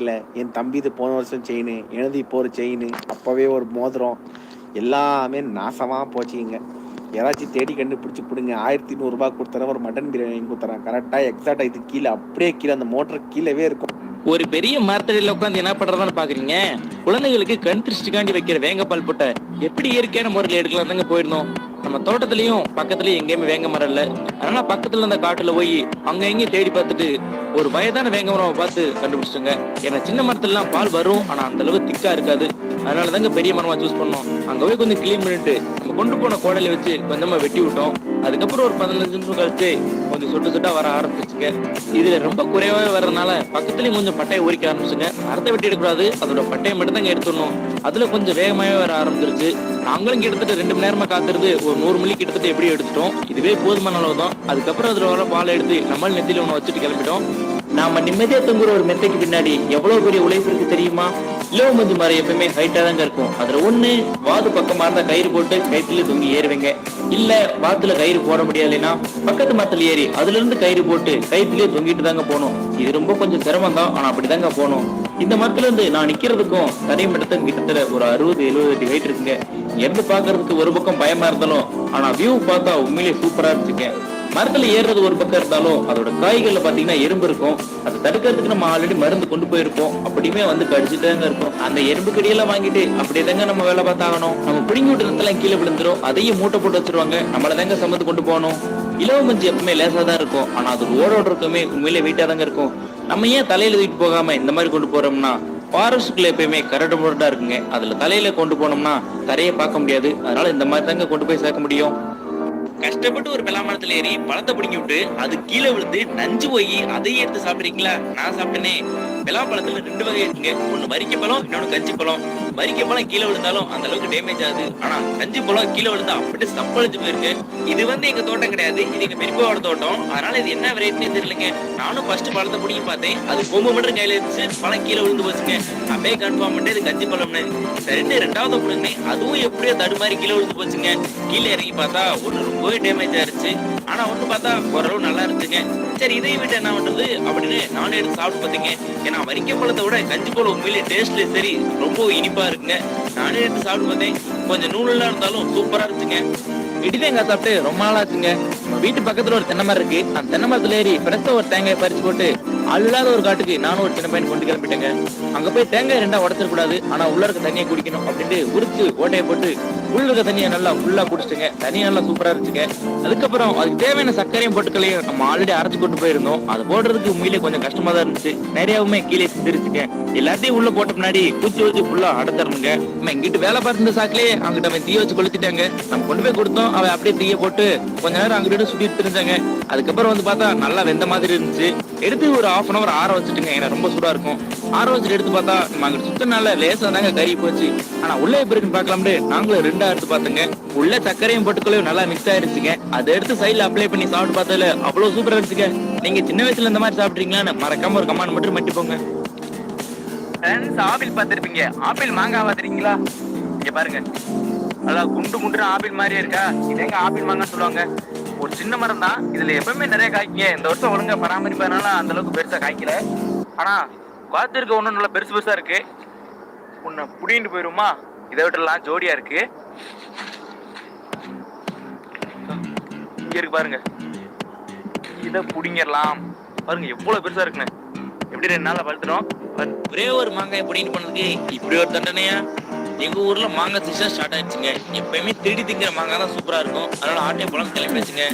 இல்லை என் தம்பி இது போன வருஷம் செயின் எனது இப்போ ஒரு செயின் அப்போவே ஒரு மோதிரம் எல்லாமே நாசமாக போச்சுங்க. யாராச்சும் தேடி கண்டுபிடிச்சி கொடுங்க. ஆயிரத்தி நூறுரூபா கொடுத்தறேன் ஒரு மட்டன் பிரியாணி கொடுத்துறேன். கரெக்டாக எக்ஸாக்டாக இது கீழே அப்படியே கீழே அந்த மோட்டர் கீழவே இருக்கும். ஒரு பெரிய மரத்தடியில் உட்காந்து என்ன பண்றதான்னு பாக்குறீங்க? குழந்தைகளுக்கு கண் திருஷ்டிக்காண்டி வைக்கிற வேங்கப்பால் புட்டை எப்படி இயற்கையான முறையில் எடுக்கலாம் தாங்க போயிருந்தோம். நம்ம தோட்டத்துலயும் பக்கத்துலயும் எங்கேயுமே வேங்க மரம் இல்ல. அதனால பக்கத்துல இருந்த காட்டுல போய் அங்க எங்கேயும் தேடி பார்த்துட்டு ஒரு வயதான வேங்க மரம் பார்த்து கண்டுபிடிச்சிட்டோங்க. ஏன்னா சின்ன மரத்துல எல்லாம் பால் வரும் ஆனா அந்த அளவு திக்கா இருக்காது. அதனாலதாங்க பெரிய மரமா சூஸ் பண்ணோம். அங்க போய் கொஞ்சம் கிளீன் பண்ணிட்டு நம்ம கொண்டு போன கோடையில வச்சு கொஞ்சமா வெட்டி விட்டோம். அதுக்கப்புறம் ஒரு பதினஞ்சு நிமிஷம் கழிச்சு கொஞ்சம் சொட்டு சொட்டா வர ஆரம்பிச்சுங்க. இதுல ரொம்ப குறைவாக வர்றதுனால பக்கத்துலயும் கொஞ்சம் பட்டையை உரிக்க ஆரம்பிச்சுங்க. மரத்தை வெட்டி எடுக்கூடாது அதோட பட்டையை மட்டும் தாங்க எடுத்துடணும். அதுல கொஞ்சம் வேகமாவே வர ஆரம்பிச்சிருச்சு. நாங்களும் கிட்டத்தட்ட ரெண்டு மணி நேரமா காத்துறது ஒரு நூறு மில்லி கிட்டத்தட்ட எப்படி எடுத்துட்டோம்? இதுவே போதுமான அளவு தான் அதுக்கப்புறம் அதில் வர பால் எடுத்து நம்ம நெத்தியில் ஒன்று வச்சுட்டு கிளம்பிட்டோம். நாம நிம்மதியா தங்குற ஒரு மெத்தைக்கு பின்னாடி எவ்வளவு பெரிய உழைப்பு இருக்கு தெரியுமா? இலவ மஞ்சு மரம் எப்பவுமே ஹைட்டா தாங்க இருக்கும். அதுல ஒண்ணு வாது பக்கமா இருந்தா கயிறு போட்டு கயிற்றுல தொங்கி ஏறுவீங்க. இல்ல வாத்துல கயிறு போட முடியாதுன்னா பக்கத்து மரத்துல ஏறி அதுல இருந்து கயிறு போட்டு கயிற்றுலயே தொங்கிட்டு தாங்க போகணும். இது ரொம்ப கொஞ்சம் சிரமம் தான் ஆனா அப்படிதாங்க போகணும். இந்த மரத்துல இருந்து நான் நிக்கிறதுக்கும் தனி மட்டத்துக்கு கிட்டத்தட்ட ஒரு அறுபது எழுபது அடி வெயிட் இருக்குங்க. இங்க இருந்து பாக்குறதுக்கு ஒரு பக்கம் பயமா இருந்தாலும் ஆனா வியூ பார்த்தா உண்மையிலேயே சூப்பரா இருந்துச்சுங்க. மரத்துல ஏறுறது ஒரு பக்கம் இருந்தாலும் அதோட காய்கள்ல பாத்தீங்கன்னா எறும்பு இருக்கும். அதை தடுக்கிறதுக்கு நம்ம ஆல்ரெடி மருந்து கொண்டு போயிருப்போம். அப்படியுமே வந்து கடிச்சுட்டு தாங்க இருக்கும். அந்த எறும்பு கடியெல்லாம் வாங்கிட்டு அப்படியே தாங்க நம்ம வேலை பார்த்தாகணும் நம்ம பிடிங்கி விட்டுறதுலாம் கீழே விழுந்துரும். அதையும் மூட்டை போட்டு வச்சிருவாங்க. நம்மள தாங்க சம்மந்து கொண்டு போகணும். இலவ மஞ்சு எப்பவுமே லேசா தான் இருக்கும். ஆனா அது ஓடோட இருக்குமே உண்மையிலே வெயிட்டா தாங்க இருக்கும். நம்ம ஏன் தலையில தூக்கிட்டு போகாம இந்த மாதிரி கொண்டு போறோம்னா ஃபாரஸ்ட்டுக்குள்ள எப்பயுமே கரடு முரடா இருக்குங்க. அதுல தலையில கொண்டு போனோம்னா தரையை பார்க்க முடியாது. அதனால இந்த மாதிரி தாங்க கொண்டு போய் சேர்க்க முடியும். கஷ்டப்பட்டு ஒரு பலாமரத்துல ஏறி பழத்தை பிடிங்கி விட்டு அது கீழே விழுந்து நஞ்சு போய் அதையே எடுத்து சாப்பிடுறீங்களா? நான் சாப்பிட்டேனே. பலாப்பழத்துல ரெண்டு வகை இருக்குங்க. ஒண்ணு வரிக்க பழம் இன்னொன்னு கஞ்சி பழம். வரிக்க பழம் கீழே விழுந்தாலும் அந்த அளவுக்கு டேமேஜ் ஆகுது. ஆனா கஞ்சி பழம் கீழே விழுந்தா அப்படியே சப்பளிச்சு போயிருக்கு. இது வந்து எங்க தோட்டம் கிடையாது. இது எங்க பெரியப்பாவோட தோட்டம். அதனால இது என்ன வெரைட்டின்னு தெரியலங்க. நானும் ஃபர்ஸ்ட் பழத்தை பிடிக்கி பார்த்தேன். அது கொம்பு மட்டும் கையில இருந்துச்சு. பழம் கீழே விழுந்து போச்சுங்க. அப்படியே கன்ஃபார்ம் பண்ணி இது கஞ்சி பழம்னு. சரின்னு ரெண்டாவது பிடிங்க அதுவும் எப்படியோ தடுமாறி கீழே விழுந்து போச்சுங்க. கீழே இறங்கி பார்த்தா ஒண்ணு ரொம்பவே டேமேஜ் ஆயிருச்சு. ஆனா வந்து பார்த்தா ஓரளவு நல்லா இருந்துச்சுங்க. சரி இதை விட்டு என்ன பண்றது? அப்படின்னு நானும் எடுத்து சாப்பிட்டு பார்த்தீங்க. ஏன்னா வரிக்க பழத்தை விட கஞ்சி பழம் உண்மையிலே டேஸ்ட்ல சரி ரொம்ப இனிப்பா இருக்குங்க. நானே எடுத்து சாப்பிட்டு பார்த்தேன். கொஞ்சம் நூலெல்லாம் இருந்தாலும் சூப்பரா இருந்துச்சுங்க. இடிதேங்காய் சாப்பிட்டு ரொம்ப நாள் ஆச்சுங்க வீட்டு பக்கத்துல ஒரு தென்னை மரம் இருக்கு. அந்த தென்னை மரத்துல ஏறி ஃப்ரெஷ்ஷா ஒரு தேங்காய் பறிச்சு போட்டு அல்லாத ஒரு காட்டுக்கு நானும் ஒரு சின்ன பையன் கொண்டு கிளம்பிட்டேங்க. அங்க போய் தேங்காய் ரெண்டா உடச்சிடக்கூடாது. ஆனா உள்ள இருக்க தண்ணியை குடிக்கணும் அப்படின்ட்டு உரிச்சு ஓட்டையை போட்டு உள்ள இருக்க தண்ணியை நல்லா ஃபுல்லாக குடிச்சிட்டுங்க. தண்ணி நல்லா சூப்பரா இருந்துச்சுங்க. அதுக்கப்புறம் அதுக்கு தேவையான சர்க்கரையும் பொருட்களையும் நம்ம ஆல்ரெடி அரைச்சு கொண்டு போயிருந்தோம். அது போடுறதுக்கு உண்மையிலே கொஞ்சம் கஷ்டமா தான் இருந்துச்சு. நிறையவுமே கீழே சிந்திருச்சுங்க. எல்லாத்தையும் உள்ள போட்ட முன்னாடி குச்சி வச்சு ஃபுல்லா அடைச்சிடணுங்க நம்ம இங்கிட்டு வேலை பார்த்துருந்த சாக்கிலே அங்கிட்ட அவன் தீய வச்சு கொளுத்திட்டாங்க. நம்ம கொண்டு போய் கொடுத்தோம். அவன் அப்படியே தீய போட்டு கொஞ்ச நேரம் அங்கிட்டு சுத்திட்டு இருந்தாங்க. அதுக்கப்புறம் வந்து பார்த்தா நல்லா வெந்த மாதிரி இருந்துச்சு. எடுத்து ஒரு ஆஃப் அன் அவர் ஆற வச்சுட்டுங்க. ஏன்னா ரொம்ப சூடா இருக்கும். ஆற வச்சுட்டு எடுத்து பார்த்தா நம்ம அங்கிட்டு சுத்தனால லேசா தாங்க கறி போச்சு. ஆனா உள்ளே எப்படி இருக்குன்னு பார்க்கலாம்னு நாங்களும் ரெண்டா எடுத்து பார்த்துங்க. உள்ள சர்க்கரையும் பொட்டுக்களையும் நல்லா மிக்ஸ் ஆயிருச்சுங்க. அதை எடுத்து சைடுல அப்ளை பண்ணி சாப்பிட்டு பார்த்ததுல அவ்வளவு சூப்பரா இருந்துச்சுங்க. நீங்க சின்ன வயசுல இந்த மாதிரி சாப்பிட்றீங்களான்னு மறக்காம ஒரு கமெண்ட் மட்டும் மட்டி போங்க ஃப்ரெண்ட்ஸ் ஆப்பிள் பார்த்துருப்பீங்க. ஆப்பிள் மாங்காய் பார்த்துருக்கீங்களா? இங்க பாருங்க. நல்லா குண்டு குண்டு ஆப்பிள் மாதிரியே இருக்கா? இது எங்க ஆப்பிள் மாங்காய் சொல்லுவாங்க. ஒரு சின்ன மரம் தான் இதுல எப்பவுமே நிறைய காய்க்குங்க. இந்த வருஷம் ஒழுங்கா பராமரிப்பதனால அந்த அளவுக்கு பெருசா காய்க்கல. ஆனா பார்த்துருக்க ஒன்றும் நல்லா பெருசு பெருசா இருக்கு. உன்னை புடிங்கிட்டு போயிருமா? இதை விட்டுலாம் ஜோடியா இருக்கு. இங்க இருக்கு பாருங்க. இதை புடிங்கிடலாம். பாருங்க எவ்வளவு பெருசா இருக்குன்னு. எப்படி ரெண்டு நாள்ல பழுத்துடும்? ஒரே ஒரு மாங்காய் புடிங்கிட்டு பண்ணதுக்கு இப்படி ஒரு தண்டனையா? எங்க ஊர்ல மாங்காய் சீசன் ஸ்டார்ட் ஆயிடுச்சுங்க. எப்பயுமே திருடி திங்கிற மாங்காய் தான் சூப்பரா இருக்கும். அதனால ஆட்டை போலாம் கிளம்பிச்சுங்க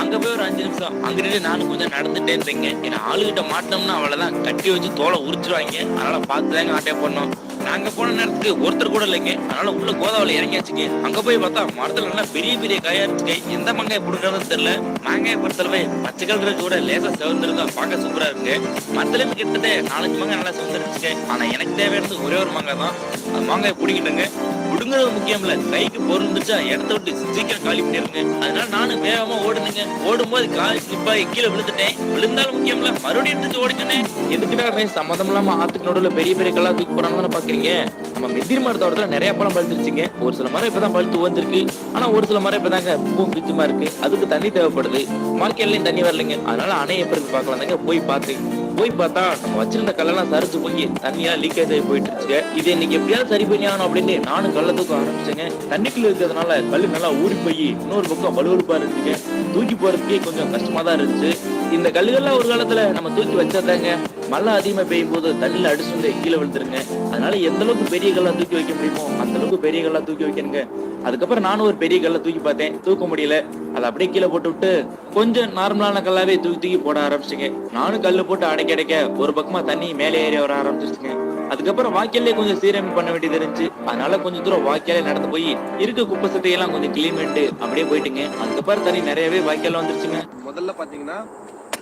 அங்க போய் ஒரு அஞ்சு நிமிஷம். அங்கிருந்து நானும் கொஞ்சம் நடந்துட்டே இருந்தேங்க. ஏன்னா ஆளுகிட்ட மாட்டோம்னா அவ்வளவுதான். கட்டி வச்சு தோலை உரிச்சிருவாங்க. அதனால பார்த்து தாங்க ஆட்டையை போடணும். நாங்க போன நேரத்துக்கு ஒருத்தர் கூட இல்லைங்க. அதனால உள்ள கோதாவில இறங்கியாச்சுங்க. அங்க போய் பார்த்தா மரத்துல நல்லா பெரிய பெரிய காயா இருந்துச்சு எந்த மாங்காய் பிடுங்கிறதுன்னு தெரியல. மாங்காய் பொறுத்தளவு பச்சை கலர் கூட லேசா செவந்திருக்கா பார்க்க சூப்பரா இருக்கு. மரத்துல இருந்து கிட்டத்தட்ட நாலஞ்சு மாங்காய் நல்லா செவந்திருச்சுங்க ஆனா எனக்கு தேவையானது ஒரே ஒரு மாங்காய் தான். அந்த மாங்காய் பிடிக்கிட்டுங்க. பிடுங்கிறது முக்கியம் இல்ல. கைக்கு பொருந்துச்சா இடத்த விட்டு சீக்கிரம் காலி பண்ணிருங்க அதனால நானும் வேகமா ஓடுனுங்க. ஓடும்போது கால் ஸ்லிப் கீழே விழுந்துட்டேன். விழுந்தாலும் முக்கியம் இல்ல. மறுபடியும் எடுத்து ஓடிட்டேனே. எதுக்கிட்ட சம்மதம் இல்லாம ஆத்துக்கு நடுவில் பெரிய பெரிய கல்லா தூக்கி போறாங்கன்னு பாக்குறீங்க? நம்ம மெதிரி மரத்தோடத்துல நிறைய பழம் பழுத்துருச்சுங்க. ஒரு சில மரம் இப்பதான் பழுத்து வந்திருக்கு ஆனா ஒரு சில மரம் இப்பதாங்க பூ பிச்சுமா இருக்கு. அதுக்கு தண்ணி தேவைப்படுது. வாழ்க்கையிலயும் தண்ணி வரலைங்க. அதனால அணை எப்படி இருக்கு தாங்க போய் பார்த்து போய் பார்த்தா நம்ம வச்சிருந்த கல்லெல்லாம் சரிச்சு போய் தண்ணியா லீக்கேஜ் ஆகி போயிட்டு இருந்துச்சுங்க. இது இன்னைக்கு எப்படியாவது சரி பண்ணி ஆகணும் அப்படின்னு நானும் கல்ல தூக்க ஆரம்பிச்சேங்க. தண்ணிக்குள்ள இருக்கிறதுனால கல்லு நல்லா ஊறி போய் இன்னொரு பக்கம் வலுவலுப்பா இருந்துச்சுங்க. தூக்கி போறதுக்கே கொஞ்சம் கஷ்டமா தான் இருந்துச்சு. இந்த கல்லுகள்லாம் ஒரு காலத்துல நம்ம தூக்கி வச்சாதாங்க மழை அதிகமா பெய்யும் போது தண்ணியில் அடிச்சு கீழே விழுந்துருங்க. அதனால எந்த அளவுக்கு பெரிய கல்லா தூக்கி வைக்க முடியுமோ அந்த அளவுக்கு பெரிய கல்லா தூக்கி வைக்கணுங்க. அதுக்கப்புறம் நானும் ஒரு பெரிய கல்லை தூக்கி பார்த்தேன். தூக்க முடியல. அதை அப்படியே கீழே போட்டு விட்டு கொஞ்சம் நார்மலான கல்லாவே தூக்கி தூக்கி போட ஆரம்பிச்சிங்க. நானும் கல் போட்டு அடைக்க அடைக்க ஒரு பக்கமா தண்ணி மேலே ஏறி வர ஆரம்பிச்சிருச்சுங்க. அதுக்கப்புறம் வாய்க்காலே கொஞ்சம் சீரமைப்பு பண்ண வேண்டியது இருந்துச்சு. அதனால கொஞ்சம் தூரம் வாய்க்காலே நடந்து போய் இருக்க குப்பை சட்டையெல்லாம் கொஞ்சம் கிளீன் பண்ணிட்டு அப்படியே போயிட்டுங்க. அதுக்கப்புறம் தண்ணி நிறையவே வாக்கியால வந்துருச்சுங்க. முதல்ல பார்த்தீங்கன்னா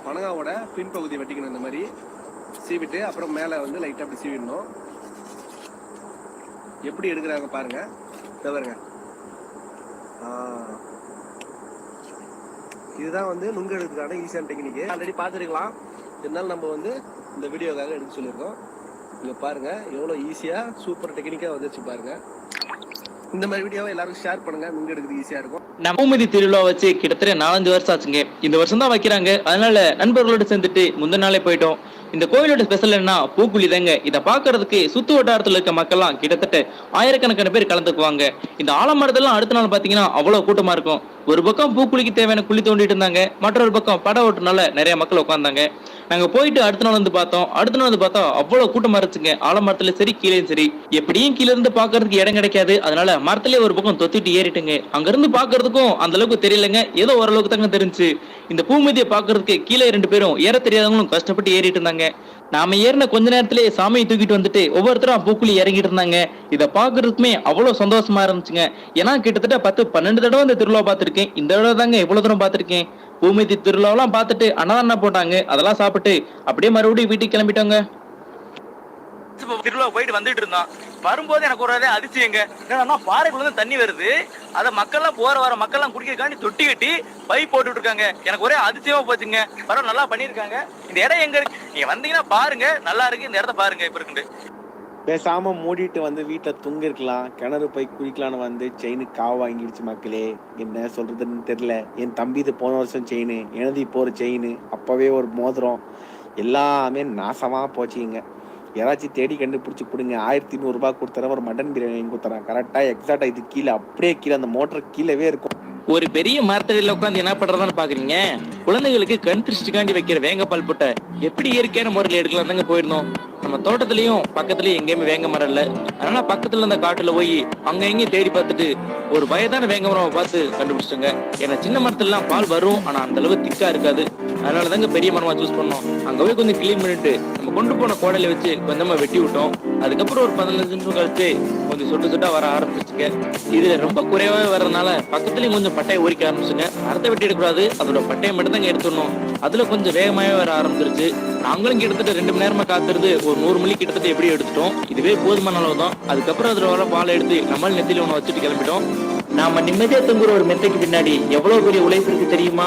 பனகாவோட பின்பகுதி வெட்டிக்கணும் இந்த மாதிரி. சீவிட்டு அப்புறம் மேலே வந்து லைட்டாக அப்படி சீவிடணும். எப்படி எடுக்கிறாங்க பாருங்க. தவறுங்க இதுதான் வந்து நுங்கு எடுக்கிறதுக்கான ஈஸியான டெக்னிக்கு ஆல்ரெடி பார்த்துருக்கலாம். இருந்தாலும் நம்ம வந்து இந்த வீடியோக்காக எடுக்க சொல்லியிருக்கோம். இங்கே பாருங்க எவ்வளோ ஈஸியாக சூப்பர் டெக்னிக்காக வந்துச்சு பாருங்க. இந்த மாதிரி வீடியோவை எல்லாரும் ஷேர் பண்ணுங்க. நீங்க எடுக்கிறது ஈஸியாக இருக்கும். நவமதி திருவிழா வச்சு கிட்டத்தட்ட நாலஞ்சு வருஷம் ஆச்சுங்க. இந்த வருஷம் தான் வைக்கிறாங்க. அதனால நண்பர்களோட சேர்ந்துட்டு முந்தின நாளே போயிட்டோம். இந்த கோயிலோட ஸ்பெஷல் என்ன பூக்குழி தாங்க. இதை பாக்குறதுக்கு சுத்து வட்டாரத்துல இருக்க மக்கள்லாம் கிட்டத்தட்ட ஆயிரக்கணக்கான பேர் கலந்துக்குவாங்க. இந்த ஆலமரத்தெல்லாம் அடுத்த நாள் பாத்தீங்கன்னா அவ்வளவு கூட்டமா இருக்கும். ஒரு பக்கம் பூக்குழிக்கு தேவையான குழி தோண்டிட்டு இருந்தாங்க மற்றொரு பக்கம் படம் ஓட்டுனால நிறைய மக்கள் உட்காந்தாங்க நாங்க போயிட்டு அடுத்த நாள் வந்து பார்த்தோம். அடுத்த நாள் வந்து பார்த்தோம் அவ்வளவு கூட்டம் இருந்துச்சுங்க. ஆலமரத்துல சரி கீழே சரி. எப்படியும் கீழ இருந்து பாக்குறதுக்கு இடம் கிடைக்காது. அதனால மரத்திலே ஒரு பக்கம் தொத்திட்டு ஏறிட்டுங்க. அங்க இருந்து பாக்குறதுக்கும் அந்த அளவுக்கு தெரியலங்க. ஏதோ ஓரளவுக்கு தாங்க தெரிஞ்சு. இந்த பூமதியை பாக்குறதுக்கு கீழே ரெண்டு பேரும் ஏற தெரியாதவங்களும் கஷ்டப்பட்டு ஏறிட்டு இருந்தாங்க. நாம ஏறின கொஞ்ச நேரத்திலே சாமியை தூக்கிட்டு வந்துட்டு ஒவ்வொருத்தரும் பூக்குழி இறங்கிட்டு இருந்தாங்க. இதை பாக்குறதுக்குமே அவ்வளவு சந்தோஷமா இருந்துச்சுங்க. ஏன்னா கிட்டத்தட்ட பத்து பன்னெண்டு தடவை இந்த திருவிழா பார்த்திருக்கேன். இந்த தடவை தாங்க எவ்வளவு தூரம் பார்த்திருக்கேன். பூமிதி திருவிழாவெல்லாம் பார்த்துட்டு அன்னதானம் போட்டாங்க? அதெல்லாம் சாப்பிட்டு அப்படியே மறுபடியும் வீட்டுக்கு கிளம்பிட்டோங்க. திருவிழா போயிட்டு வந்துட்டு இருந்தான் வரும்போது எனக்கு ஒரு அதே எங்க என்னன்னா பாறைக்குள்ள தண்ணி வருது. அதை மக்கள்லாம் போற வர மக்கள்லாம் குடிக்கிறக்காண்டி தொட்டி கட்டி பைப் போட்டுட்டு இருக்காங்க எனக்கு ஒரே அதிசயமா போச்சுங்க. பரவாயில்ல நல்லா பண்ணிருக்காங்க இந்த இடம் எங்க இருக்கு? நீங்க வந்தீங்கன்னா பாருங்க. நல்லா இருக்கு. இந்த இடத்த பாருங்க இப்ப இருக்கு பேசாம மூடிட்டு வந்து வீட்டுல தூங்கிருக்கலாம். கிணறு போய் குளிக்கலாம்னு வந்து செயின் காவ வாங்கிடுச்சு மக்களே. என்ன சொல்றதுன்னு தெரியல. என் தம்பி இது போன வருஷம் செயின் எனது இப்போ ஒரு செயின் அப்பவே ஒரு மோதிரம். எல்லாமே நாசமா போச்சுங்க. யாராச்சும் தேடி கண்டுபிடிச்சி கொடுங்க. ஆயிரத்தி நூறுரூபா கொடுத்துறேன் ஒரு மட்டன் பிரியாணி வாங்கி கரெக்டாக எக்ஸாக்டாக இது கீழே அப்படியே கீழே அந்த மோட்டர் கீழவே இருக்கும். ஒரு பெரிய மரத்தடியில உட்காந்து என்ன பண்றதான்னு பாக்குறீங்க? குழந்தைகளுக்கு கண் திருஷ்டிக்காண்டி வைக்கிற வேங்கப்பால் புட்டை எப்படி இயற்கையான முறையில் எடுக்கலாம் தாங்க போயிருந்தோம். நம்ம தோட்டத்திலயும் பக்கத்துலயும் எங்கேயுமே வேங்க மரம் இல்ல. அதனால பக்கத்துல இருந்த காட்டுல போய் அங்க எங்கேயும் தேடி பார்த்துட்டு ஒரு வயதான வேங்க மரம் பார்த்து கண்டுபிடிச்சிட்டோங்க. ஏன்னா சின்ன மரத்துல எல்லாம் பால் வரும் ஆனா அந்த அளவு திக்கா இருக்காது. அதனால தாங்க பெரிய மரமா சூஸ் பண்ணோம். அங்க போய் கொஞ்சம் கிளீன் பண்ணிட்டு நம்ம கொண்டு போன கோடையில வச்சு கொஞ்சமா வெட்டி விட்டோம். அதுக்கப்புறம் ஒரு பதினஞ்சு நிமிஷம் கழிச்சு கொஞ்சம் சொட்டு சொட்டா வர ஆரம்பிச்சுங்க இதுல ரொம்ப குறைவாவே வர்றதுனால பக்கத்துலயும் கொஞ்சம் பட்டையை உரிக்க ஆரம்பிச்சுங்க. மரத்தை வெட்டி எடுக்கக்கூடாது அதோட பட்டையை மட்டும் தாங்க எடுத்துடணும். அதுல கொஞ்சம் வேகமாவே வர ஆரம்பிச்சிருச்சு. நாங்களும் கிட்டத்தட்ட ரெண்டு மணி நேரமா காத்துறது ஒரு நூறு மணி கிட்டத்தட்ட எப்படி எடுத்துட்டோம்? இதுவே போதுமான அளவு தான் அதுக்கப்புறம் அதில் வர பாலை எடுத்து நம்மள் நெத்தில ஒன்று வச்சுட்டு கிளம்பிட்டோம். நாம நிம்மதியா தங்குற ஒரு மெத்தைக்கு பின்னாடி எவ்வளவு பெரிய உழைப்பு இருக்கு தெரியுமா?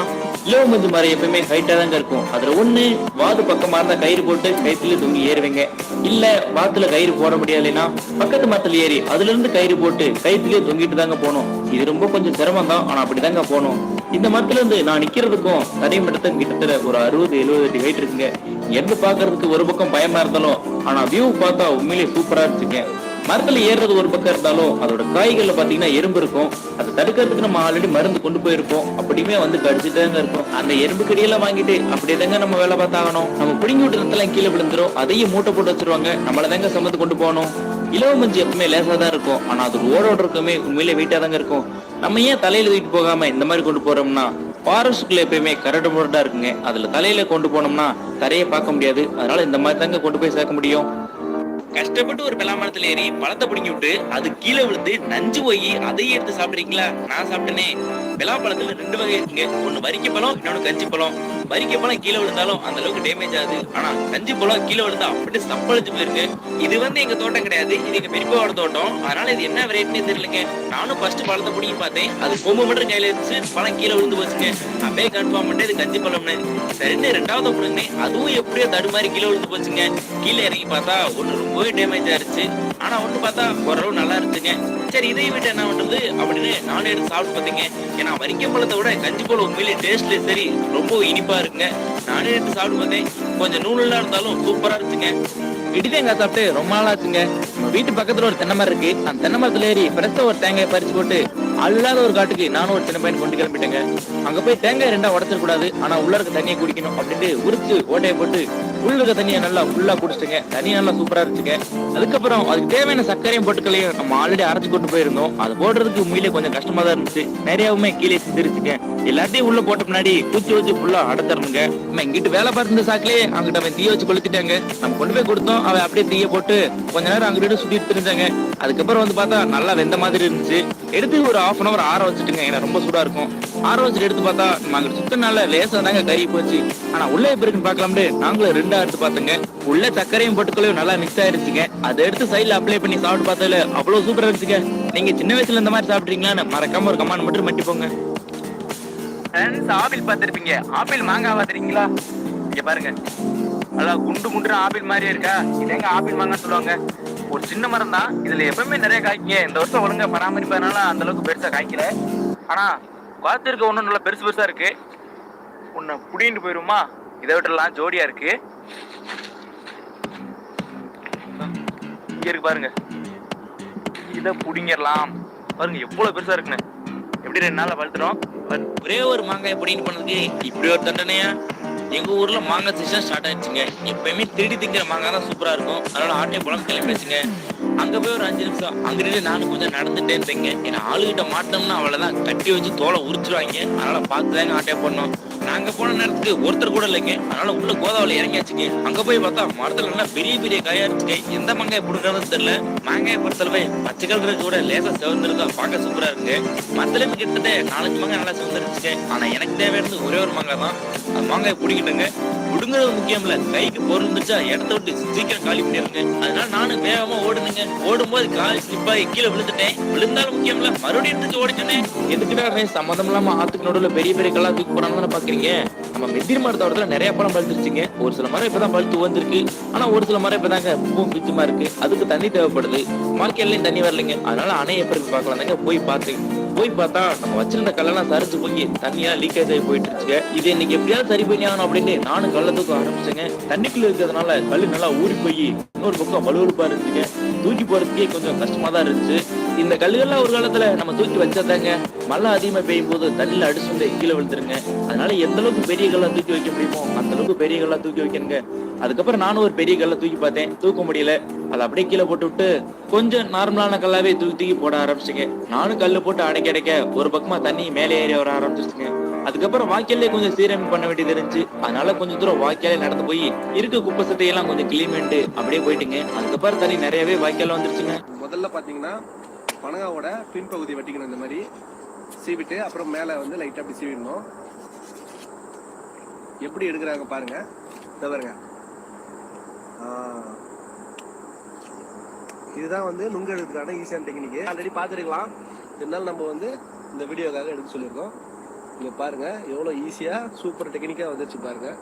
இளவு மஞ்சு மரம் எப்பயுமே ஹைட்டா தாங்க இருக்கும். அதுல ஒண்ணு வாது பக்கமா இருந்தா கயிறு போட்டு கயிற்றுல தூங்கி ஏறுவீங்க. இல்ல வாத்துல கயிறு போட முடியலைன்னா பக்கத்து மரத்துல ஏறி அதுல இருந்து கயிறு போட்டு கயிற்றுலயே தொங்கிட்டு தாங்க போகணும். இது ரொம்ப கொஞ்சம் சிரமம் தான் ஆனா அப்படிதாங்க போனோம் இந்த மரத்துல இருந்து நான் நிக்கிறதுக்கும் தனி மட்டத்துக்கும் கிட்டத்தட்ட ஒரு அறுபது எழுபது அடி வெயிட் இருக்குங்க. எந்த பாக்குறதுக்கு ஒரு பக்கம் பயமா இருந்தாலும் ஆனா வியூ பார்த்தா உண்மையிலேயே சூப்பரா இருந்துச்சுங்க. மரத்துல ஏறுறது ஒரு பக்கம் இருந்தாலும் அதோட காய்கள்ல பாத்தீங்கன்னா எறும்பு இருக்கும். அதை தடுக்கிறதுக்கு நம்ம ஆல்ரெடி மருந்து கொண்டு போயிருப்போம். அப்படியுமே வந்து கடிச்சிட்டு தாங்க இருக்கும். அந்த எறும்பு கடியெல்லாம் வாங்கிட்டு அப்படியே தாங்க நம்ம வேலை பார்த்தாகணும் நம்ம பிடிங்கி விட்டுறதுலாம் கீழே விழுந்துரும். அதையும் மூட்டை போட்டு வச்சிருவாங்க. நம்மள தாங்க சமத்து கொண்டு போகணும். இலவ மஞ்சு எப்பவுமே லேசா தான் இருக்கும். ஆனா அது ஓடோட இருக்குமே உண்மையிலே வெயிட்டா தாங்க இருக்கும். நம்ம ஏன் தலையில தூக்கிட்டு போகாம இந்த மாதிரி கொண்டு போறோம்னா ஃபாரஸ்ட்குள்ள எப்பயுமே கரடு முரடா இருக்குங்க. அதுல தலையில கொண்டு போனோம்னா தரையை பார்க்க முடியாது. அதனால இந்த மாதிரி தாங்க கொண்டு போய் சேர்க்க முடியும். கஷ்டப்பட்டு ஒரு பலாமரத்துல ஏறி பழத்தை பிடிங்கி விட்டு அது கீழே விழுந்து நஞ்சு போய் அதையே எடுத்து சாப்பிடுறீங்களா? நான் சாப்பிட்டேனே. பலாப்பழத்துல ரெண்டு வகை இருக்குங்க. ஒண்ணு வரிக்க பழம் இன்னொன்னு கஞ்சி பழம். வரிக்கை பழம் கீழே விழுந்தாலும் அந்த அளவுக்கு டேமேஜ் ஆகுது. ஆனா கஞ்சி பழம் கீழே விழுந்தா அப்படியே சப்பளிச்சு போயிருக்கு. இது வந்து எங்க தோட்டம் கிடையாது. இது எங்க பெரியப்பாவோட தோட்டம். அதனால இது என்ன வெரைட்டினே தெரியலங்க. நானும் ஃபர்ஸ்ட் பழத்தை பிடிங்கி பார்த்தேன். அது கொம்பு மட்டும் கையில இருந்துச்சு. பழம் கீழே விழுந்து போச்சுங்க. அப்படியே கன்ஃபார்ம் பண்ணி இது கஞ்சி பழம்னு. சரின்னு ரெண்டாவது பிடுங்க அதுவும் எப்படியோ தடுமாறி கீழே விழுந்து போச்சுங்க. கீழே இறங்கி பார்த்தா ஒண்ணு ரொம்பவே டேமேஜ் ஆயிருச்சு. ஆனா ஒண்ணு பார்த்தா ஓரளவு நல்லா இருந்துச்சுங்க. சரி இதை விட்டு என்ன பண்றது அப்படின்னு நானும் எடுத்து சாப்பிட்டு பார்த்தீங்க. ஏன்னா வரிக்கப்பழத்தை விட கஞ்சி பழம் உண்மையிலே டேஸ்ட்ல சரி ரொம்ப இனிப்பா இருக்குங்க நானே எடுத்து சாப்பிட்டு வந்தேன். கொஞ்சம் நூலுலாம் இருந்தாலும் சூப்பரா இருக்குங்க இடிதேங்காய் சாப்பிட்டு ரொம்ப நாள் ஆச்சுங்க. நம்ம வீட்டு பக்கத்துல ஒரு தென்னை மரம் இருக்கு. அந்த தென்னை மரத்துல ஏறி ஃப்ரெஷ்ஷா ஒரு தேங்காய் பறிச்சு போட்டு அல்லாத ஒரு காட்டுக்கு நானும் ஒரு சின்ன பையன் கொண்டு கிளம்பிட்டேங்க. அங்க போய் தேங்காய் ரெண்டா உடச்சிட கூடாது ஆனா உள்ள இருக்க தண்ணியை குடிக்கணும் அப்படின்ட்டு உரிச்சு ஓட்டையை போட்டு உள்ள இருக்க தண்ணியை நல்லா ஃபுல்லாக குடிச்சிட்டுங்க. தண்ணி நல்லா சூப்பரா இருந்துச்சுங்க. அதுக்கப்புறம் அதுக்கு தேவையான சர்க்கரையும் பொட்டுக்களையும் நம்ம ஆல்ரெடி அரைச்சு கொண்டு போயிருந்தோம். அது போடுறதுக்கு உண்மையிலே கொஞ்சம் கஷ்டமா தான் இருந்துச்சு. நிறையவுமே கீழே சிந்திருச்சுங்க. எல்லாத்தையும் உள்ள போட்ட முன்னாடி பூச்சி வச்சு ஃபுல்லா அடத்தரணுங்க நம்ம இங்கிட்டு வேலை பார்த்துருந்த சாக்கிலே அங்கிட்ட அவன் தீய வச்சு கொளுத்திட்டாங்க. நம்ம கொண்டு போய் கொடுத்தோம். அவன் அப்படியே தீய போட்டு கொஞ்ச நேரம் அங்கிட்டு சுற்றிட்டு தெரிஞ்சாங்க அதுக்கப்புறம் வந்து பார்த்தா நல்லா வெந்த மாதிரி இருந்துச்சு. எடுத்து ஒரு ஆஃப் அன் அவர் ஆற வச்சுட்டுங்க. ஏன்னா ரொம்ப சூடா இருக்கும். ஆற வச்சுட்டு எடுத்து பார்த்தா நம்ம அங்கிட்டு சுத்தனால லேசம் தாங்க கறி போச்சு. ஆனா உள்ளே எப்படி இருக்குன்னு பார்க்கலாம்னு நாங்களும் ரெண்டு ரெண்டா எடுத்து பார்த்தோங்க உள்ள சர்க்கரையும் பொட்டுக்களையும் நல்லா மிக்ஸ் ஆயிருச்சுங்க அதை எடுத்து சைடுல அப்ளை பண்ணி சாப்பிட்டு பார்த்ததுல அவ்வளவு சூப்பரா இருந்துச்சுங்க. நீங்க சின்ன வயசுல இந்த மாதிரி சாப்பிட்றீங்களான்னு மறக்காம ஒரு கமான் மட்டும் மட்டி போங்க ஆப்பிள் பார்த்துருப்பீங்க. ஆப்பிள் மாங்காய் பார்த்துருக்கீங்களா? இங்க பாருங்க. நல்லா குண்டு குண்டு ஆப்பிள் மாதிரியே இருக்கா? இதெங்க ஆப்பிள் மாங்காய் சொல்லுவாங்க. ஒரு சின்ன மரம் தான். இதுல எப்பவுமே நிறைய காய்க்குங்க. இந்த வருஷம் ஒழுங்கா பராமரிப்பதனால அந்த அளவுக்கு பெருசா காய்க்கல. ஆனா பார்த்துருக்க ஒன்றும் நல்லா பெருசு பெருசா இருக்கு. உன்னை புடிங்கிட்டு போயிருமா? இதை விட்டுலாம் ஜோடியா இருக்கு. இங்க இருக்கு பாருங்க. இதை புடிங்கிடலாம். பாருங்க எவ்வளவு பெருசா இருக்குன்னு. எப்படி ரெண்டு நாள்ல வளர்த்துறோம் ஒரே ஒரு மாங்காய் எப்படின்னு பண்ணதுக்கு இப்படி ஒரு தண்டனையா? எங்க ஊர்ல மாங்காய் சீசன் ஸ்டார்ட் ஆயிடுச்சுங்க. எப்பயுமே திருடி திங்கிற மாங்காய் தான் சூப்பரா இருக்கும். அதனால ஆட்டை பழம் கிளம்பிடுச்சுங்க அங்க போய் ஒரு அஞ்சு நிமிஷம். அங்கிருந்து நானும் கொஞ்சம் நடந்துட்டே இருந்தேங்க ஏன்னா ஆளுகிட்ட மாட்டோம்னா அவ்வளவுதான். கட்டி வச்சு தோலை உரிச்சிருவாங்க. அதனால பார்த்துதாங்க ஆட்டே பண்ணோம் நாங்க போன நேரத்துக்கு ஒருத்தர் கூட இல்லைங்க. அதனால உள்ள கோதாவளி இறங்கியாச்சுங்க. அங்க போய் பார்த்தா மரத்துல நல்லா பெரிய பெரிய காயா இருந்துச்சுங்க. எந்த மாங்காய் பிடுங்கிறதுன்னு தெரியல. மாங்காய் பொறுத்தளவு பச்சை கலர் கூட லேசா சிவந்திருக்கா பார்க்க சூப்பரா இருக்கு மரத்துல கிட்டத்தட்ட நாலஞ்சு மாங்காய் நல்லா சிவந்திருச்சுங்க ஆனா எனக்கு தேவையானது ஒரே ஒரு மாங்காய் தான். அந்த மாங்காய் பிடிக்கிட்டுங்க. பிடுங்கிறது முக்கியம் இல்ல கைக்கு பொருள் இருந்துச்சா இடத்த விட்டு சீக்கிரம் காலி பண்ணிருங்க அதனால நானும் வேகமா ஓடுனுங்க. ஓடும்போது கால் ஸ்லிப் ஆகி கீழே விழுந்துட்டேன். விழுந்தாலும் முக்கியம் இல்ல மறுபடியும் எடுத்து ஓடிச்சேனே எதுக்குடா சம்மந்தம் இல்லாம ஆத்துக்கு நடுவுல பெரிய பெரிய கல்லா தூக்கி போறாங்கன்னு பாக்குறீங்க? நம்ம மெத்திரி மரத்தோடத்துல நிறைய பழம் பழுத்துருச்சுங்க. ஒரு சில மரம் இப்பதான் பழுத்து வந்திருக்கு ஆனா ஒரு சில மரம் இப்பதாங்க பூ பிச்சுமா இருக்கு. அதுக்கு தண்ணி தேவைப்படுது. வாழ்க்கையிலயும் தண்ணி வரலைங்க. அதனால அணை எப்படி பாக்கலாம் தாங்க போய் பார்த்து போய் பார்த்தா நம்ம வச்சிருந்த கல்லெல்லாம் சரிச்சு போய் தண்ணியா லீக்கேஜ் ஆகி போயிட்டு இருந்துச்சுங்க இது இன்னைக்கு எப்படியாவது சரி பண்ணி ஆகணும் அப்படின்னு நானும் கல்ல தூக்க ஆரம்பிச்சேங்க. தண்ணிக்குள்ள இருக்கிறதுனால கல் நல்லா ஊறி போய் இன்னொரு பக்கம் வலுவலுப்பா இருந்துச்சுங்க. தூக்கி போறதுக்கே கொஞ்சம் கஷ்டமா தான் இருந்துச்சு. இந்த கல்லுகள்லாம் ஒரு காலத்துல நம்ம தூக்கி வச்சாதாங்க. மழை அதிகமா பெய்யும் போது தண்ணியில அடிச்சு கீழே விழுந்துருங்க. அதனால எந்த அளவுக்கு பெரிய கல்லா தூக்கி வைக்க முடியுமோ அந்த அளவுக்கு பெரிய கல்லா தூக்கி வைக்கணுங்க. அதுக்கப்புறம் நானும் ஒரு பெரிய கல்லை தூக்கி பார்த்தேன். தூக்க முடியல. அதை அப்படியே கீழே போட்டு விட்டு கொஞ்சம் நார்மலான கல்லாவே தூக்கி தூக்கி போட ஆரம்பிச்சுங்க. நானும் கல்லு போட்டு அடைக்க அடைக்க ஒரு பக்கமா தண்ணி மேலே ஏறி வர ஆரம்பிச்சிருச்சுங்க அதுக்கப்புறம் வாய்க்காலே கொஞ்சம் சீரமைப்பு பண்ண வேண்டியது இருந்துச்சு. அதனால கொஞ்சம் தூரம் வாய்க்காலே நடந்து போய் இருக்க குப்பை சட்டையெல்லாம் கொஞ்சம் கிளீன் பண்ணிட்டு அப்படியே போயிட்டுங்க. அதுக்கப்புறம் தண்ணி நிறையவே வாய்க்கால வந்துருச்சுங்க. முதல்ல பாத்தீங்கன்னா பனங்காவோட பின்பகுதி வெட்டிக்கணும் இந்த மாதிரி சீவிட்டு அப்புறம் மேலே வந்து லைட்டாக அப்படி சீவிடணும். எப்படி எடுக்கிறாங்க பாருங்க. இதை பாருங்க. இதுதான் வந்து நுங்கு எடுக்கிறதுக்கான ஈஸியான டெக்னிக்கு ஆல்ரெடி பார்த்துருக்கலாம். இருந்தாலும் நம்ம வந்து இந்த வீடியோக்காக எடுக்க சொல்லியிருக்கோம். இங்கே பாருங்கள் எவ்வளோ ஈஸியாக சூப்பர் டெக்னிக்காக வந்துருச்சு பாருங்கள்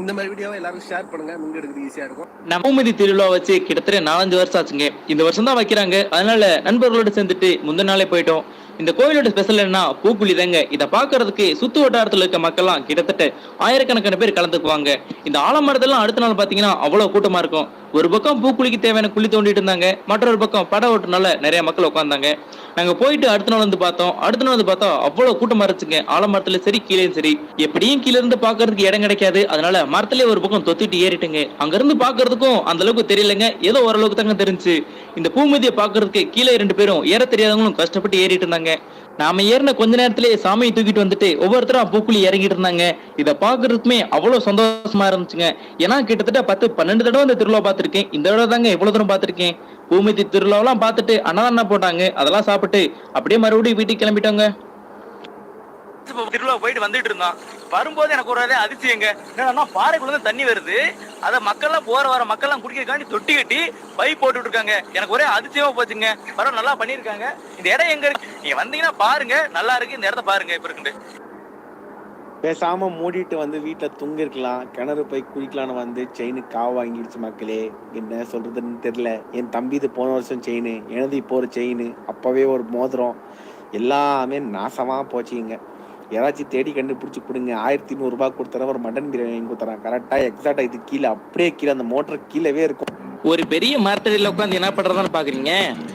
இந்த மாதிரி வீடியோவை எல்லாருக்கும் ஷேர் பண்ணுங்க. நுங்கு எடுக்கிறது ஈஸியாக இருக்கும். நவமதி திருவிழா வச்சு கிட்டத்தட்ட நாலஞ்சு வருஷம் ஆச்சுங்க. இந்த வருஷம் தான் வைக்கிறாங்க. அதனால நண்பர்களோட சேர்ந்துட்டு முந்தின நாளே போயிட்டோம். இந்த கோயிலோட ஸ்பெஷல் என்ன பூக்குழி தாங்க. இதை பாக்குறதுக்கு சுத்து வட்டாரத்துல இருக்க மக்கள்லாம் கிட்டத்தட்ட ஆயிரக்கணக்கான பேர் கலந்துக்குவாங்க. இந்த ஆலமரத்தெல்லாம் அடுத்த நாள் பாத்தீங்கன்னா அவ்வளவு கூட்டமா இருக்கும். ஒரு பக்கம் பூக்குழிக்கு தேவையான குழி தோண்டிட்டு இருந்தாங்க. மற்றொரு பக்கம் படம் ஓட்டுனால நிறைய மக்கள் உட்காந்தாங்க நாங்க போயிட்டு அடுத்த நாள் வந்து பார்த்தோம். அடுத்த நாள் வந்து பார்த்தா அவ்வளவு கூட்டமா இருந்துச்சுங்க ஆலமரத்துல சரி கீழேயும் சரி. எப்படியும் கீழ இருந்து பாக்குறதுக்கு இடம் கிடைக்காது. அதனால மரத்திலே ஒரு பக்கம் தொத்திட்டு ஏறிட்டுங்க. அங்க இருந்து பாக்குறதுக்கும் அந்த அளவுக்கு தெரியலங்க. ஏதோ ஓரளவுக்கு தாங்க தெரிஞ்சு. இந்த பூமதியை பாக்குறதுக்கு கீழே ரெண்டு பேரும் ஏற தெரியாதவங்களும் கஷ்டப்பட்டு ஏறிட்டு இருந்தாங்க. நாம ஏறின கொஞ்ச நேரத்திலேயே சாமியை தூக்கிட்டு வந்துட்டு ஒவ்வொருத்தரும் பூக்குழி இறங்கிட்டு இருந்தாங்க. இதை பாக்குறதுக்குமே அவ்வளவு சந்தோஷமா இருந்துச்சுங்க. ஏன்னா கிட்டத்தட்ட பத்து பன்னெண்டு தடவை இந்த திருவிழா பார்த்திருக்கேன். இந்த தடவை தாங்க இவ்வளவு தூரம் பார்த்திருக்கேன். பூமிதி திருவிழாவெல்லாம் பார்த்துட்டு அன்னதானம் போட்டாங்க. அதெல்லாம் சாப்பிட்டு அப்படியே மறுபடியும் வீட்டுக்கு கிளம்பிட்டோங்க. திருவிழா போயிட்டு வந்துட்டு இருந்தான் வரும்போது எனக்கு ஒரு அதிசயங்க. என்னன்னா பாறைக்குள்ள தண்ணி வருது. அத மக்கள்லாம் போற வர மக்கள்லாம் குடிக்கிறதுக்காண்டி தொட்டி கட்டி பைப் போட்டுட்டு இருக்காங்க. எனக்கு ஒரே அதிசயமா போச்சுங்க. பரவாயில்ல நல்லா பண்ணிருக்காங்க இந்த இடம் எங்க இருக்கு? நீங்க வந்தீங்கன்னா பாருங்க. நல்லா இருக்கு. இந்த இடத்த பாருங்க. இப்ப இருக்குண்டு பேசாம மூடிட்டு வந்து வீட்டில் தூங்கிருக்கலாம். கிணறு போய் குளிக்கலாம்னு வந்து செயினு காவு வாங்கிடுச்சு மக்களே. என்ன சொல்றதுன்னு தெரியல. என் தம்பி இது போன வருஷம் செயின் எனது இப்போ ஒரு செயின் அப்பவே ஒரு மோதிரம். எல்லாமே நாசமாக போச்சுங்க யாராச்சும் தேடி கண்டுபிடிச்சி கொடுங்க. ஆயிரத்தி நூறுரூபா கொடுத்தரேன். ஒரு மட்டன் பிரியாணி வாங்கி கொடுத்துறேன் கரெக்டாக எக்ஸாக்டாக இது கீழே அப்படியே கீழே அந்த மோட்டர் கீழவே இருக்கும். ஒரு பெரிய மரத்தடியில் உட்காந்து என்ன பண்றதான்னு பாக்குறீங்க?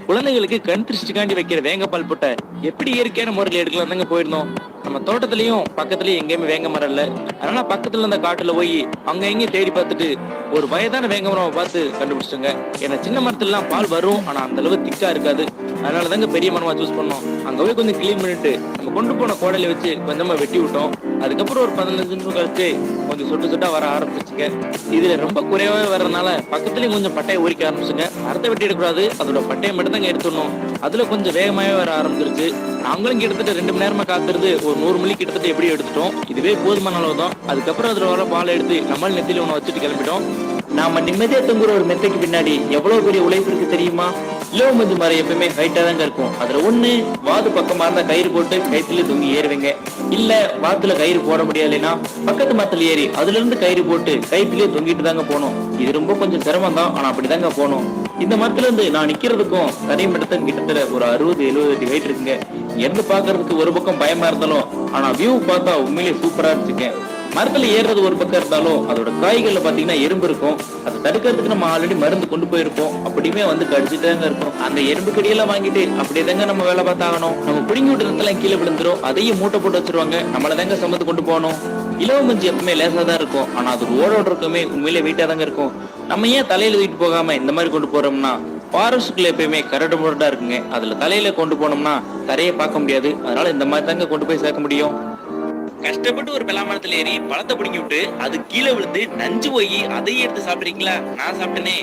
குழந்தைகளுக்கு கண் திருஷ்டிக்காண்டி வைக்கிற வேங்கப்பால் புட்டை எப்படி இயற்கையான முறையில் எடுக்கலாம்? தாங்க போயிருந்தோம்? நம்ம தோட்டத்திலயும் பக்கத்துலயும் எங்கேயுமே வேங்க மரம் இல்ல. அதனால பக்கத்துல இருந்த காட்டுல போய் அங்க எங்கேயும் தேடி பார்த்துட்டு ஒரு வயதான வேங்க மரம் பார்த்து கண்டுபிடிச்சிட்டோங்க. ஏன்னா சின்ன மரத்துல எல்லாம் பால் வரும் ஆனா அந்த அளவு திக்கா இருக்காது. அதனாலதாங்க பெரிய மரமா சூஸ் பண்ணோம். அங்க போய் கொஞ்சம் கிளீன் பண்ணிட்டு நம்ம கொண்டு போன கோடையில வச்சு கொஞ்சமா வெட்டி விட்டோம். அதுக்கப்புறம் ஒரு பதினஞ்சு நிமிஷம் கழிச்சு கொஞ்சம் சொட்டு சொட்டா வர ஆரம்பிச்சுங்க. இதுல ரொம்ப குறைவாவே வர்றதுனால பக்கத்துலயும் கொஞ்சம் பட்டையை உரிக்க ஆரம்பிச்சுங்க. மரத்தை வெட்டி எடுக்கக்கூடாது. அதோட பட்டையை மட்டும் தாங்க எடுத்துடணும். அதுல கொஞ்சம் வேகமாவே வர ஆரம்பிச்சிருச்சு. நாங்களும் கிட்டத்தட்ட ரெண்டு மணி நேரமா காத்துறது ஒரு நூறு மணி கிட்டத்தட்ட எப்படி எடுத்துட்டோம். இதுவே போதுமான அளவு தான் அதுக்கப்புறம் அதுல வர பால் எடுத்து நம்ம நெத்தில ஒண்ணு வச்சுட்டு கிளம்பிட்டோம். நாம நிம்மதியா தங்குற ஒரு மெத்தைக்கு பின்னாடி எவ்வளவு பெரிய உழைப்பு இருக்கு தெரியுமா? இலவ மஞ்சு மரம் எப்பவுமே ஹைட்டா தாங்க இருக்கும். அதுல ஒண்ணு வாது பக்கமா இருந்தா கயிறு போட்டு கயிற்றுல தொங்கி ஏறுவீங்க. இல்ல வாத்துல கயிறு போட முடியலைன்னா பக்கத்து மரத்துல ஏறி அதுல இருந்து கயிறு போட்டு கயிற்றுலயே தொங்கிட்டு தாங்க போகணும். இது ரொம்ப கொஞ்சம் சிரமம் தான் ஆனா அப்படிதாங்க போகணும். இந்த மரத்துல இருந்து நான் நிக்கிறதுக்கும் தனிமட்டத்துக்கு கிட்டத்தட்ட ஒரு அறுபது எழுபது அடி வெயிட் இருக்குங்க. இருந்து பாக்குறதுக்கு ஒரு பக்கம் பயமா இருந்தாலும் ஆனா வியூ பார்த்தா உண்மையிலேயே சூப்பரா இருந்துச்சுங்க. மரத்துல ஏறுறது ஒரு பக்கம் இருந்தாலும் அதோட காய்கள்ல பாத்தீங்கன்னா எறும்பு இருக்கும். அதை தடுக்கிறதுக்கு நம்ம ஆல்ரெடி மருந்து கொண்டு போயிருப்போம். அப்படியுமே வந்து கடிச்சுட்டாங்க இருக்கும். அந்த எறும்பு கடியெல்லாம் வாங்கிட்டு அப்படியே தாங்க நம்ம வேலை பார்த்தாகணும். நம்ம பிடிங்கி விட்டுறதுலாம் கீழே விழுந்துரும். அதையும் மூட்டை போட்டு வச்சிருவாங்க. நம்மள தாங்க சமத்து கொண்டு போகணும். இலவ மஞ்சு எப்பவுமே லேசா தான் இருக்கும். ஆனா அது ஓடோட இருக்கமே உண்மையிலே வெயிட்டா தாங்க இருக்கும். நம்ம ஏன் தலையில தூக்கிட்டு போகாம இந்த மாதிரி கொண்டு போறோம்னா ஃபாரஸ்ட்குள்ள எப்பயுமே கரடு முரடா இருக்குங்க. அதுல தலையில கொண்டு போனோம்னா தரையை பார்க்க முடியாது. அதனால இந்த மாதிரி தாங்க கொண்டு போய் சேர்க்க முடியும். கஷ்டப்பட்டு ஒரு பலாமரத்துல ஏறி பழத்தை பிடிங்கி விட்டு அது கீழே விழுந்து நஞ்சு போய் அதையே எடுத்து சாப்பிடுறீங்களா? நான் சாப்பிட்டேனே.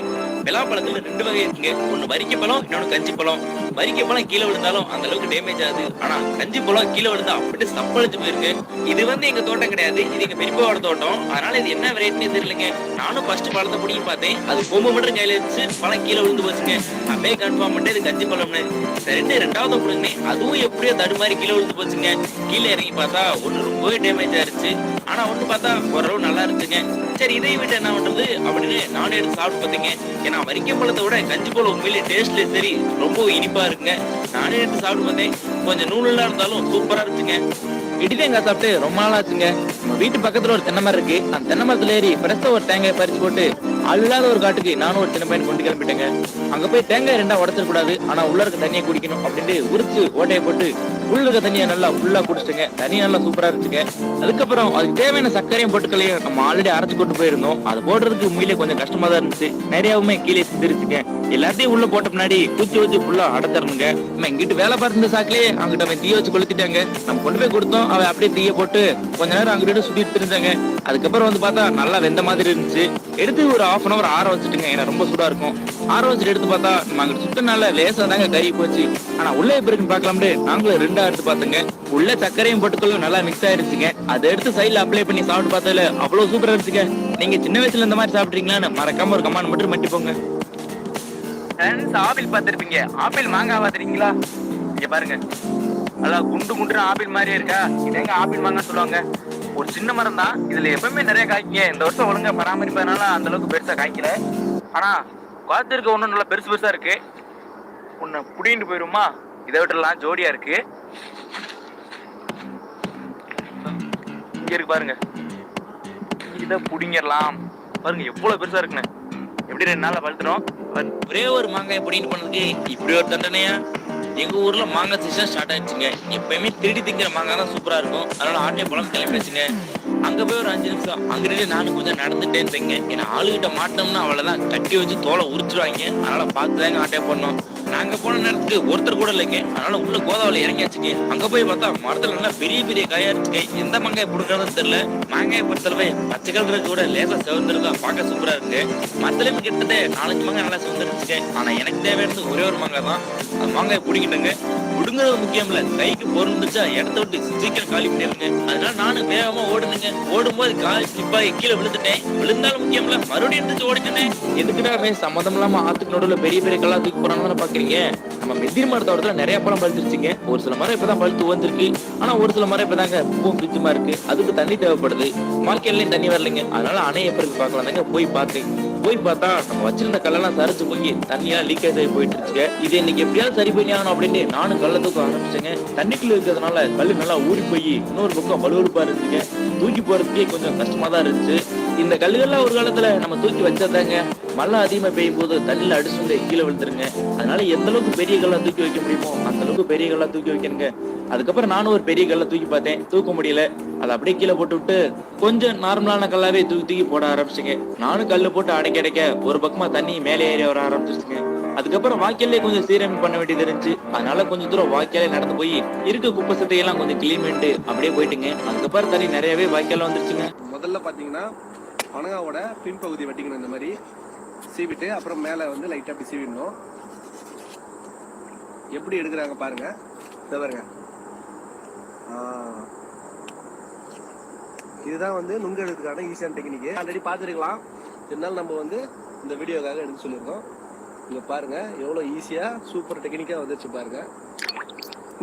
பலாப்பழத்துல ரெண்டு வகை இருக்குங்க. ஒண்ணு வரிக்க பழம் இன்னொன்னு கஞ்சி பழம். வரிக்க பழம் கீழே விழுந்தாலும் அந்த அளவுக்கு டேமேஜ் ஆகுது. ஆனா கஞ்சி பழம் கீழே விழுந்தா அப்படியே சப்பளிச்சு போயிருக்கு. இது வந்து எங்க தோட்டம் கிடையாது. இது எங்க பெரியப்பாவோட தோட்டம். அதனால இது என்ன வெரைட்டின்னு தெரியலங்க. நானும் ஃபர்ஸ்ட் பழத்தை பிடிங்கி பார்த்தேன். அது கொம்பு மட்டும் கையில வச்சு பழம் கீழே விழுந்து போச்சுங்க. அப்படியே கன்ஃபார்ம் பண்ணிட்டு இது கஞ்சி பழம்னு. சரின்னு ரெண்டாவது கொடுங்க அதுவும் எப்படியோ தடுமாறி கீழே விழுந்து போச்சுங்க. கீழே இறங்கி பார்த்தா ஒண்ணு ரொம்பவே டேமேஜ் ஆயிருச்சு. ஆனா ஒண்ணு பார்த்தா ஓரளவு நல்லா இருந்துச்சுங்க சரி இதை விட்டு என்ன பண்றது அப்படின்னு நானும் எடுத்து சாப்பிட்டு பார்த்தீங்க. ஏன்னா வரிக்கை பழத்தை விட கஞ்சி போல உண்மையிலே டேஸ்ட்ல சரி ரொம்ப இனிப்பா இருக்குங்க. நானே எடுத்து சாப்பிட்டு வந்தேன். கொஞ்சம் நூலெல்லாம் இருந்தாலும் சூப்பரா இருந்துச்சுங்க. இடி தேங்காய் சாப்பிட்டு ரொம்ப நாள் ஆச்சுங்க வீட்டு பக்கத்துல ஒரு தென்னை மரம் இருக்கு. அந்த தென்னை மரத்துல ஏறி ஃப்ரெஷ்ஷா ஒரு தேங்காய் பறிச்சு போட்டு அல்லாத ஒரு காட்டுக்கு நானும் ஒரு சின்ன பையன் கொண்டு கிளம்பிட்டேங்க. அங்க போய் தேங்காய் ரெண்டா உடச்சிட கூடாது ஆனா உள்ள இருக்க தண்ணியை குடிக்கணும் அப்படின்ட்டு உரிச்சு ஓட்டையை போட்டு உள்ள இருக்க தண்ணியை நல்லா ஃபுல்லா குடிச்சிட்டுங்க. தண்ணி நல்லா சூப்பரா இருந்துச்சுங்க. அதுக்கப்புறம் அதுக்கு தேவையான சர்க்கரையும் பொட்டுக்களையும் நம்ம ஆல்ரெடி அரைச்சு கொண்டு போயிருந்தோம். அது போடுறதுக்கு உண்மையிலே கொஞ்சம் கஷ்டமா தான் இருந்துச்சு. நிறையவுமே கீழே சிந்திருச்சுங்க. எல்லாத்தையும் உள்ள போட்ட முன்னாடி குச்சி வச்சு ஃபுல்லா அடைச்சிடணுங்க நம்ம இங்கிட்டு வேலை பார்த்து சாக்கிலேயே அங்கிட்ட அவன் தீய வச்சு கொளுத்திட்டாங்க. நம்ம கொண்டு போய் கொடுத்தோம். அவன் அப்படியே தீய போட்டு கொஞ்ச நேரம் அங்கிட்ட சுத்திட்டு இருந்தாங்க. அதுக்கப்புறம் வந்து பார்த்தா நல்லா வெந்த மாதிரி இருந்துச்சு. எடுத்து ஒரு ஹாஃப் அன் அவர் ஆற வச்சுட்டுங்க. ஏன்னா ரொம்ப சூடா இருக்கும். ஆற வச்சுட்டு எடுத்து பார்த்தா நம்ம அங்கிட்டு சுத்தனால லேசா தாங்க கறி போச்சு. ஆனா உள்ள எப்படி இருக்குன்னு பார்க்கலாம்னு நாங்களும் ரெண்டா எடுத்து பார்த்தோங்க. உள்ள சர்க்கரையும் போட்டுக்கொள்ளும் நல்லா மிக்ஸ் ஆயிருச்சுங்க. அதை எடுத்து சைடுல அப்ளை பண்ணி சாப்பிட்டு பார்த்ததுல அவ்வளவு சூப்பரா இருந்துச்சுங்க. நீங்க சின்ன வயசுல இந்த மாதிரி சாப்பிட்றீங்களான்னு மறக்காம ஒரு கமான் மட்டும் மட்டி போங்க ஆப்பிள் பார்த்துருப்பீங்க. ஆப்பிள் மாங்காய் பார்த்துருக்கீங்களா இங்க பாருங்க. நல்லா குண்டு குண்டு ஆப்பிள் மாதிரியே இருக்கா? இது எங்க ஆப்பிள் மாங்காய் சொல்லுவாங்க. ஒரு சின்ன மரம் தான் இதுல எப்பவுமே நிறைய காய்க்குங்க. இந்த வருஷம் ஒழுங்கா பராமரிப்பதனால அந்த அளவுக்கு பெருசா காய்க்கல. ஆனா காத்திருக்க ஒண்ணும் நல்லா பெருசு பெருசா இருக்கு. உன்னை புடிங்கிட்டு போயிருமா? இதை விட்டுலாம் ஜோடியா இருக்கு. இங்க இருக்கு பாருங்க. இதை புடிங்கிடலாம். பாருங்க எவ்வளவு பெருசா இருக்குன்னு. எப்படி ரெண்டு நாள்ல பழுத்துரும்? ஒரே ஒரு மாங்காய் புடிங்கிட்டு போனதுக்கு இப்படி ஒரு தண்டனையா? எங்கள் ஊரில் மாங்காய் சீசன் ஸ்டார்ட் ஆயிடுச்சுங்க. எப்பயுமே திருடி திங்கிற மாங்காய் தான் சூப்பராக இருக்கும். அதனால ஆட்டை பழம் கிளம்பிடுச்சுங்க. அங்க போய் ஒரு அஞ்சு நிமிஷம். அங்கிருந்து நானும் கொஞ்சம் நடந்துட்டே இருந்தேங்க. ஏன்னா ஆளுகிட்ட மாட்டோம்னா அவ்வளவுதான். கட்டி வச்சு தோலை உரிச்சிருவாங்க. அதனால பார்த்து தாங்க ஆட்டையை பண்ணோம் நாங்க போன நேரத்துக்கு ஒருத்தர் கூட இல்லைங்க. அதனால உள்ள கோதாவளி இறங்கியாச்சுங்க. அங்க போய் பார்த்தா மரத்துல நல்லா பெரிய பெரிய காயா இருந்துச்சு எந்த மங்காய் பிடுக்கிறதுன்னு தெரியல. மாங்காயை பொறுத்தளவு பச்சை கலர் கூட லேசா சிவந்திருக்கா பார்க்க சூப்பரா இருக்கு. மரத்துலயும் கிட்டத்தட்ட நாலஞ்சு மாங்காய் நல்லா சிவந்துருச்சுங்க ஆனா எனக்கு தேவையானது ஒரே ஒரு மாங்காய் தான். அந்த மாங்காயை பிடிக்கிட்டுங்க. பிடுங்குறது முக்கியம் இல்ல. கைக்கு பொருந்துச்சா இடத்த விட்டு சீக்கிரம் காலி பண்ணிருங்க அதனால நானும் வேகமா ஓடுனுங்க. ஓடும்போது கால் ஸ்லிப்பாகி கீழே விழுந்துட்டேன். விழுந்தாலும் முக்கியம்ல மறுபடியும் இருந்துச்சு எதுக்குடா எதுக்குடாமே சம்மதம் இல்லாம ஆத்துக்கு நடுவுல பெரிய பெரிய கல்லா தூக்கி போறாங்கன்னு பாக்குறீங்க? நம்ம மெத்திரி மரத்தோட்டத்துல நிறைய பழம் பழுத்துருச்சுங்க. ஒரு சில மரம் இப்பதான் பழுத்து வந்திருக்கு ஆனா ஒரு சில மரம் இப்பதாங்க பூ பிச்சுமா இருக்கு. அதுக்கு தண்ணி தேவைப்படுது. மார்க்கெட்லயும் தண்ணி வரலைங்க. அதனால அணை எப்படி இருக்கு பார்க்கலாம் தாங்க போய் பார்த்தேன். போய் பார்த்தா நம்ம வச்சிருந்த கல்லெல்லாம் சரிச்சு போய் தண்ணியெல்லாம் லீக்கேஜ் ஆகி போயிட்டு இருக்குங்க இது இன்னைக்கு எப்படியாவது சரி பண்ணி ஆகணும் அப்படின்னு நானும் கல்ல தூக்க ஆரம்பிச்சேங்க தண்ணிக்குள்ள இருக்கிறதுனால கல்லு நல்லா ஊறி போய் இன்னொரு பக்கம் வலுவழுப்பா இருந்துச்சுங்க. தூக்கி போறதுக்கே கொஞ்சம் கஷ்டமா தான் இருந்துச்சு. இந்த கல்லுகள்லாம் ஒரு காலத்துல நம்ம தூக்கி வச்சதாங்க. மழை அதிகமா பெய்யும் போது தண்ணியில அடிச்சு கீழே விழுந்துருங்க. அதனால எந்த அளவுக்கு பெரிய கல்லா தூக்கி வைக்க முடியுமோ அந்த அளவுக்கு பெரிய கல்லா தூக்கி வைக்கணுங்க. அதுக்கப்புறம் நானும் ஒரு பெரிய கல்லை தூக்கி பார்த்தேன். தூக்க முடியல. அதை அப்படியே கீழே போட்டு விட்டு கொஞ்சம் நார்மலான கல்லாவே தூக்கி தூக்கி போட ஆரம்பிச்சுங்க. நானும் கல்லு போட்டு அடைக்க அடைக்க ஒரு பக்கமா தண்ணி மேலே ஏறி வர ஆரம்பிச்சிருச்சுங்க. அதுக்கப்புறம் வாய்க்காலே கொஞ்சம் சீரமைப்பு பண்ண வேண்டியது இருந்துச்சு. அதனால கொஞ்சம் தூரம் வாய்க்காலே நடந்து போய் இருக்க குப்பை சட்டையெல்லாம் கொஞ்சம் கிளீன் பண்ணிட்டு அப்படியே போயிட்டுங்க. அதுக்கப்புறம் தண்ணி நிறையவே வாய்க்கால வந்துருச்சுங்க. முதல்ல பாத்தீங்கன்னா பனங்காவோட பின்பகுதி வெட்டிக்கணும் இந்த மாதிரி சீவிட்டு அப்புறம் மேலே வந்து லைட்டாக அப்படி சீவிடணும். எப்படி எடுக்கிறாங்க பாருங்க. இதை பாருங்க. இதுதான் வந்து நுங்கு எடுக்கிறதுக்கான ஈஸியான டெக்னிக்கு ஆல்ரெடி பார்த்துருக்கலாம். இருந்தாலும் நம்ம வந்து இந்த வீடியோக்காக எடுக்க சொல்லியிருக்கோம். இங்கே பாருங்க எவ்வளோ ஈஸியாக சூப்பர் டெக்னிக்காக வந்துச்சு பாருங்க.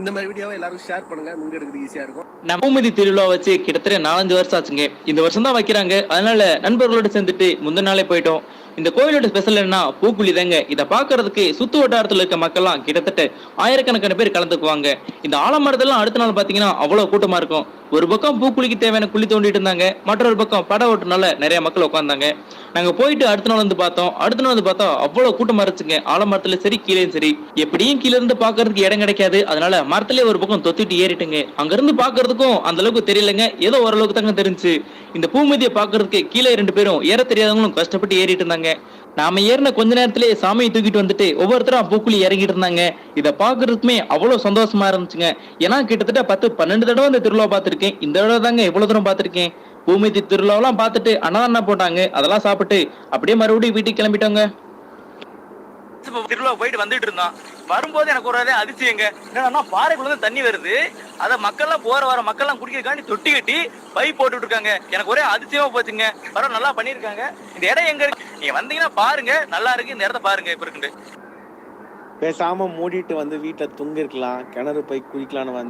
இந்த மாதிரி வீடியோவை எல்லாரும் ஷேர் பண்ணுங்க முங்க எடுக்கிறது ஈஸியாக இருக்கும். நவமதி திருவிழா வச்சு கிட்டத்தட்ட நாலஞ்சு வருஷம் ஆச்சுங்க. இந்த வருஷம் தான் வைக்கிறாங்க. அதனால நண்பர்களோட சேர்ந்துட்டு முந்தின நாளே போயிட்டோம். இந்த கோயிலோட ஸ்பெஷல் என்ன பூக்குழி தாங்க. இதை பாக்குறதுக்கு சுத்து வட்டாரத்தில் இருக்க மக்கள்லாம் கிட்டத்தட்ட ஆயிரக்கணக்கான பேர் கலந்துக்குவாங்க. இந்த ஆலமரத்தெல்லாம் அடுத்த நாள் பாத்தீங்கன்னா அவ்வளவு கூட்டமா இருக்கும். ஒரு பக்கம் பூக்குழிக்கு தேவையான குழி தோண்டிட்டு இருந்தாங்க. மற்றொரு பக்கம் பட ஓட்டுனால நிறைய மக்கள் உட்காந்தாங்க நாங்க போயிட்டு அடுத்த நாள் வந்து பார்த்தோம். அடுத்த நாள் வந்து பார்த்தோம் அவ்வளவு கூட்டம் இருந்துச்சுங்க ஆலமரத்துல சரி கீழே சரி. எப்படியும் கீழ இருந்து பாக்குறதுக்கு இடம் கிடைக்காது. அதனால மரத்திலே ஒரு பக்கம் தொத்திட்டு ஏறிட்டுங்க. அங்க இருந்து பாக்குறதுக்கும் அந்த அளவுக்கு தெரியலங்க. ஏதோ ஓரளவுக்கு தாங்க தெரிஞ்சு இந்த பூமதியை பாக்குறதுக்கு கீழே ரெண்டு பேரும் ஏற தெரியாதவங்களும் கஷ்டப்பட்டு ஏறிட்டு இருந்தாங்க. நாம ஏறின கொஞ்ச நேரத்திலேயே சாமியை தூக்கிட்டு வந்துட்டு ஒவ்வொருத்தரும் பூக்குழி இறங்கிட்டு இருந்தாங்க. இதை பாக்குறதுக்குமே அவ்வளவு சந்தோஷமா இருந்துச்சுங்க. ஏன்னா கிட்டத்தட்ட பத்து பன்னெண்டு தடவை இந்த திருவிழா பார்த்திருக்கேன். இந்த தடவை தாங்க எவ்வளவு தூரம் பார்த்திருக்கேன். பூமிதி திருவிழாவெல்லாம் பார்த்துட்டு அன்னதானம் போட்டாங்க. அதெல்லாம் சாப்பிட்டு அப்படியே மறுபடியும் வீட்டுக்கு கிளம்பிட்டோங்க. திருவிழா போயிட்டு வந்துட்டு இருந்தான் வரும்போது எனக்கு ஒரு அதே அதிசயங்க. என்னன்னா பாறைக்குள்ள இருந்து தண்ணி வருது. அத மக்கள்லாம் போற வர மக்கள்லாம் குடிக்கிறதுக்காண்டி தொட்டி கட்டி பைப் போட்டுட்டு இருக்காங்க எனக்கு ஒரே அதிசயமா போச்சுங்க. பரவாயில்ல நல்லா பண்ணிருக்காங்க இந்த இடம் எங்க இருக்கு? நீங்க வந்தீங்கன்னா பாருங்க. நல்லா இருக்கு. இந்த இடத்த பாருங்க. இப்ப இருக்கு பேசாம மூடிட்டு வந்து வீட்டுல தூங்கிருக்கலாம். கிணறு போய் குளிக்கலாம்னு வந்து